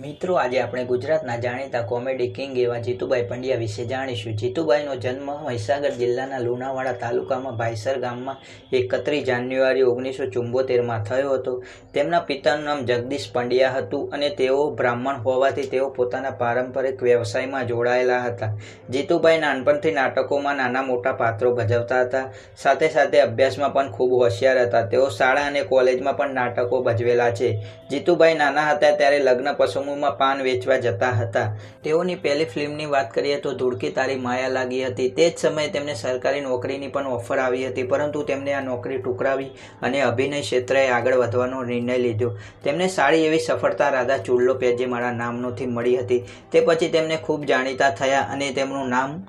મિત્રો, આજે આપણે ગુજરાતના જાણીતા કોમેડી કિંગ એવા જીતુભાઈ પંડ્યા વિશે જાણીશું. જીતુભાઈનો જન્મ મહીસાગર જિલ્લાના લુણાવાડા તાલુકામાં ભાઈસર ગામમાં એકત્રીસ જાન્યુઆરી ઓગણીસો ચુંબોતેરમાં થયો હતો. તેમના પિતાનું નામ જગદીશ પંડ્યા હતું અને તેઓ બ્રાહ્મણ હોવાથી તેઓ પોતાના પારંપરિક વ્યવસાયમાં જોડાયેલા હતા. જીતુભાઈ નાનપણથી નાટકોમાં નાના મોટા પાત્રો ભજવતા હતા. સાથે સાથે અભ્યાસમાં પણ ખૂબ હોશિયાર હતા. તેઓ શાળા અને કોલેજમાં પણ નાટકો ભજવેલા છે. જીતુભાઈ નાના હતા ત્યારે લગ્ન પ્રસંગોમાં પાન વેચવા જતા હતા. તેઓની પહેલી ફિલ્મની વાત કરીએ તો ધૂળકી તારી માયા લાગી હતી. તે જ સમયે તેમને સરકારી નોકરીની પણ ઓફર આવી હતી, પરંતુ તેમને આ નોકરી ટુકરાવી અને અભિનય ક્ષેત્રે આગળ વધવાનો નિર્ણય લીધો. તેમને સારી એવી સફળતા રાધા ચુલ્લો પેજે મારા નામનોથી મળી હતી. તે પછી તેમને ખૂબ જાણીતા થયા અને તેમનું નામ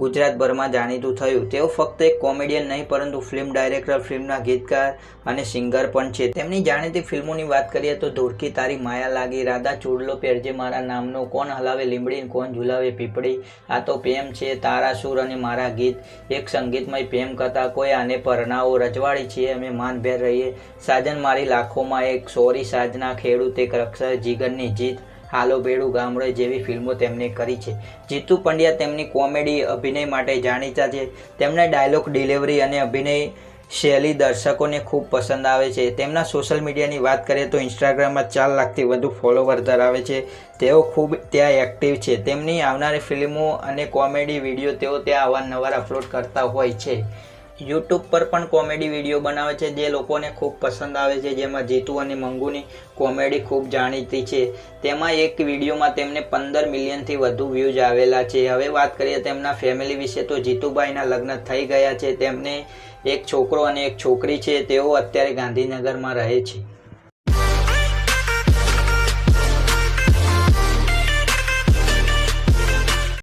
ગુજરાતભરમાં જાણીતું થયું. તેઓ ફક્ત એક કોમેડિયન નહીં, પરંતુ ફિલ્મ ડાયરેક્ટર, ફિલ્મના ગીતકાર અને સિંગર પણ છે. તેમની જાણીતી ફિલ્મોની વાત કરીએ તો ધોળકી તારી માયા લાગી, રાધા, ચૂડલો પહેરજે મારા નામનો, કોણ હલાવે લીમડી કોણ ઝુલાવે પીપળી, આ તો પ્રેમ છે, તારા સુર અને મારા ગીત. એક સંગીતમય પ્રેમ કથા કોઈ આને પરણાવો, રજવાડી છીએ, અમે માનભેર રહીએ. સાજન મારી લાખોમાં એક સોરી સાજના ખેડૂત, એક રક્ષા જીગરની જીત. હાલો બેડું ગામડે જેવી ફિલ્મો તેમણે કરી છે. જીતુ પંડ્યા તેમની કોમેડી અભિનય માટે જાણીતા છે. તેમના ડાયલોગ ડિલિવરી અને અભિનય શૈલી દર્શકોને ખૂબ પસંદ આવે છે. તેમના સોશિયલ મીડિયાની વાત કરીએ તો ઇન્સ્ટાગ્રામમાં ચાર લાખથી વધુ ફોલોવર ધરાવે છે. તેઓ ખૂબ ત્યાં એક્ટિવ છે. તેમની આવનારી ફિલ્મો અને કોમેડી વીડિયો તેઓ ત્યાં અવારનવાર અપલોડ કરતા હોય છે. યુટ્યુબ પર પણ કોમેડી વીડિયો બનાવે છે જે લોકોને ખૂબ પસંદ આવે છે, જેમાં જીતુ અને મંગુની કોમેડી ખૂબ જાણીતી છે. તેમાં એક વિડીયોમાં તેમને પંદર મિલિયનથી વધુ વ્યૂઝ આવેલા છે. હવે વાત કરીએ તેમના ફેમિલી વિશે, તો જીતુભાઈના લગ્ન થઈ ગયા છે. તેમને એક છોકરો અને એક છોકરી છે. તેઓ અત્યારે ગાંધીનગરમાં રહે છે.